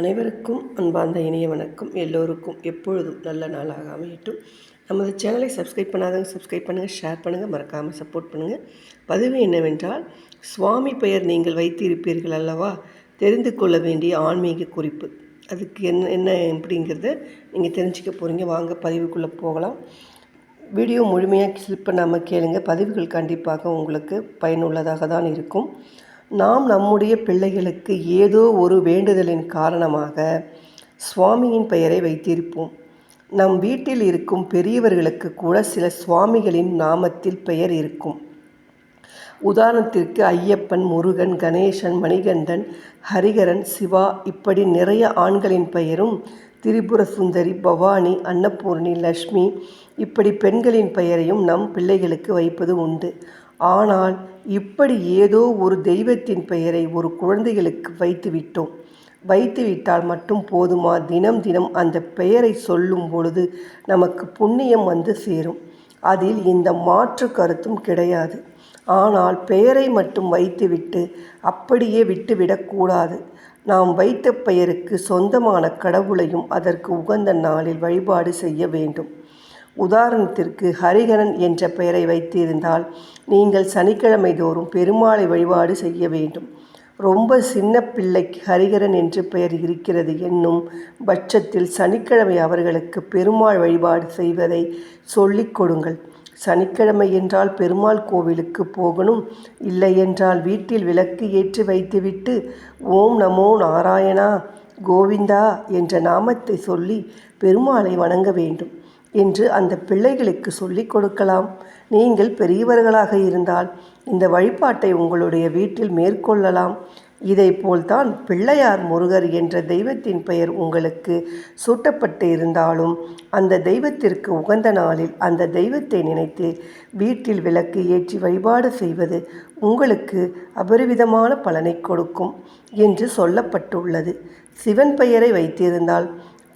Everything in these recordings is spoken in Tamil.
அனைவருக்கும் அன்பார்ந்த இணைய வணக்கம். எல்லோருக்கும் எப்பொழுதும் நல்ல நாளாக அமையட்டும். நமது சேனலை சப்ஸ்கிரைப் பண்ணாதவங்க சப்ஸ்கிரைப் பண்ணுங்கள் ஷேர் பண்ணுங்கள் மறக்காமல் சப்போர்ட் பண்ணுங்கள் பதிவு என்னவென்றால் சுவாமி பெயர் நீங்கள் வைத்திருப்பீர்கள் அல்லவா? தெரிந்து கொள்ள வேண்டிய ஆன்மீக குறிப்பு. அதுக்கு என்ன என்ன எப்படிங்கிறத நீங்கள் தெரிஞ்சுக்க போகிறீங்க வாங்க பதிவுக்குள்ளே போகலாம். வீடியோ முழுமையாக ஸ்லிப் பண்ணாமல் கேளுங்கள் பதிவுகள் கண்டிப்பாக உங்களுக்கு பயனுள்ளதாக தான் இருக்கும். நாம் நம்முடைய பிள்ளைகளுக்கு ஏதோ ஒரு வேண்டுதலின் காரணமாக சுவாமியின் பெயரை வைத்திருப்போம். நம் வீட்டில் இருக்கும் பெரியவர்களுக்கு கூட சில சுவாமிகளின் நாமத்தில் பெயர் இருக்கும். உதாரணத்திற்கு ஐயப்பன் முருகன் கணேசன் மணிகண்டன் ஹரிகரன் சிவா இப்படி நிறைய ஆண்களின் பெயரும் திரிபுர சுந்தரி பவானி அன்னபூர்ணி லக்ஷ்மி இப்படி பெண்களின் பெயரையும் நம் பிள்ளைகளுக்கு வைப்பது உண்டு. ஆனால் இப்படி ஏதோ ஒரு தெய்வத்தின் பெயரை ஒரு குழந்தைகளுக்கு வைத்துவிட்டோம் வைத்துவிட்டால் மட்டும் போதுமா? தினம் தினம் அந்த பெயரை சொல்லும் பொழுது நமக்கு புண்ணியம் வந்து சேரும். அதில் இந்த மாற்று கருத்தும் கிடையாது. ஆனால் பெயரை மட்டும் வைத்துவிட்டு அப்படியே விட்டுவிடக்கூடாது நாம் வைத்த பெயருக்கு சொந்தமான கடவுளையும் அதற்கு உகந்த நாளில் வழிபாடு செய்ய வேண்டும். உதாரணத்திற்கு ஹரிகரன் என்ற பெயரை வைத்திருந்தால் நீங்கள் சனிக்கிழமை தோறும் பெருமாளை வழிபாடு செய்ய வேண்டும். ரொம்ப சின்ன பிள்ளைக்கு ஹரிகரன் என்று பெயர் இருக்கிறது என்னும் பட்சத்தில் சனிக்கிழமை அவர்களுக்கு பெருமாள் வழிபாடு செய்வதை சொல்லிக் கொடுங்கள். சனிக்கிழமை என்றால் பெருமாள் கோவிலுக்கு போகணும். இல்லை என்றால் வீட்டில் விளக்கு ஏற்றி வைத்துவிட்டு ஓம் நமோ நாராயணா கோவிந்தா என்ற நாமத்தை சொல்லி பெருமாளை வணங்க வேண்டும். என்று அந்த பிள்ளைகளுக்கு சொல்லிக் கொடுக்கலாம். நீங்கள் பெரியவர்களாக இருந்தால் இந்த வழிபாட்டை உங்களுடைய வீட்டில் மேற்கொள்ளலாம். இதை போல்தான் பிள்ளையார் முருகர் என்ற தெய்வத்தின் பெயர் உங்களுக்கு சூட்டப்பட்டு இருந்தாலும் அந்த தெய்வத்திற்கு உகந்த நாளில் அந்த தெய்வத்தை நினைத்து வீட்டில் விளக்கு ஏற்றி வழிபாடு செய்வது உங்களுக்கு அபரிவிதமான பலனை கொடுக்கும் என்று சொல்லப்பட்டுள்ளது. சிவன் பெயரை வைத்திருந்தால்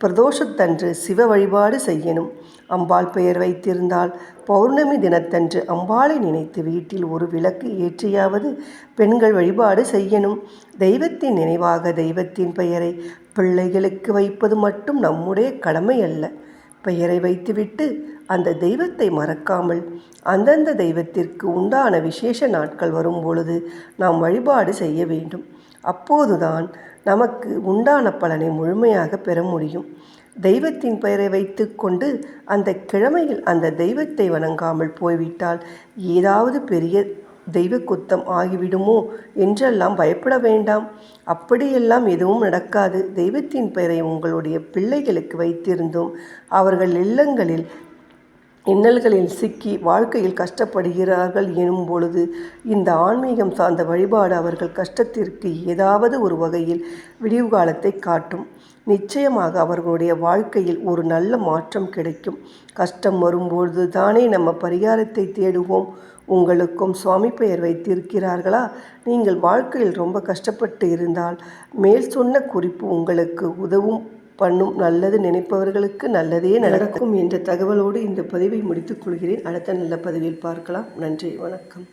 பிரதோஷத்தன்று சிவ வழிபாடு செய்யணும். அம்பாள் பெயர் வைத்திருந்தால் பௌர்ணமி தினத்தன்று அம்பாளை நினைத்து வீட்டில் ஒரு விளக்கு ஏற்றியாவது பெண்கள் வழிபாடு செய்யணும். தெய்வத்தின் நினைவாக தெய்வத்தின் பெயரை பிள்ளைகளுக்கு வைப்பது மட்டும் நம்முடைய கடமை அல்ல. பெயரை வைத்துவிட்டு அந்த தெய்வத்தை மறக்காமல் அந்தந்த தெய்வத்திற்கு உண்டான விசேஷ நாட்கள் வரும் பொழுது நாம் வழிபாடு செய்ய வேண்டும். அப்போதுதான் நமக்கு உண்டான பலனை முழுமையாக பெற முடியும். தெய்வத்தின் பெயரை வைத்து கொண்டு அந்த கிழமையில் அந்த தெய்வத்தை வணங்காமல் போய்விட்டால் ஏதாவது பெரிய தெய்வ குத்தம் ஆகிவிடுமோ என்றெல்லாம் பயப்பட வேண்டாம். அப்படியெல்லாம் எதுவும் நடக்காது. தெய்வத்தின் பெயரை உங்களுடைய பிள்ளைகளுக்கு வைத்திருந்தும் அவர்கள் இல்லங்களில் இன்னல்களில் சிக்கி வாழ்க்கையில் கஷ்டப்படுகிறார்கள் எனும் பொழுது இந்த ஆன்மீகம் சார்ந்த வழிபாடு அவர்கள் கஷ்டத்திற்கு ஏதாவது ஒரு வகையில் விடிவு காலத்தை காட்டும். நிச்சயமாக அவர்களுடைய வாழ்க்கையில் ஒரு நல்ல மாற்றம் கிடைக்கும். கஷ்டம் வரும்பொழுது தானே நம்ம பரிகாரத்தை தேடுவோம். உங்களுக்கும் சுவாமி பெயர் வைத்திருக்கிறார்களா? நீங்கள் வாழ்க்கையில் ரொம்ப கஷ்டப்பட்டு இருந்தால் மேல் சொன்ன குறிப்பு உங்களுக்கு உதவும். பண்ணும் நல்லது நினைப்பவர்களுக்கு நல்லதே நடக்கும் என்ற தகவலோடு இந்த பதிவை முடித்துக் கொள்கிறேன். அடுத்த நல்ல பதிவில் பார்க்கலாம். நன்றி வணக்கம்.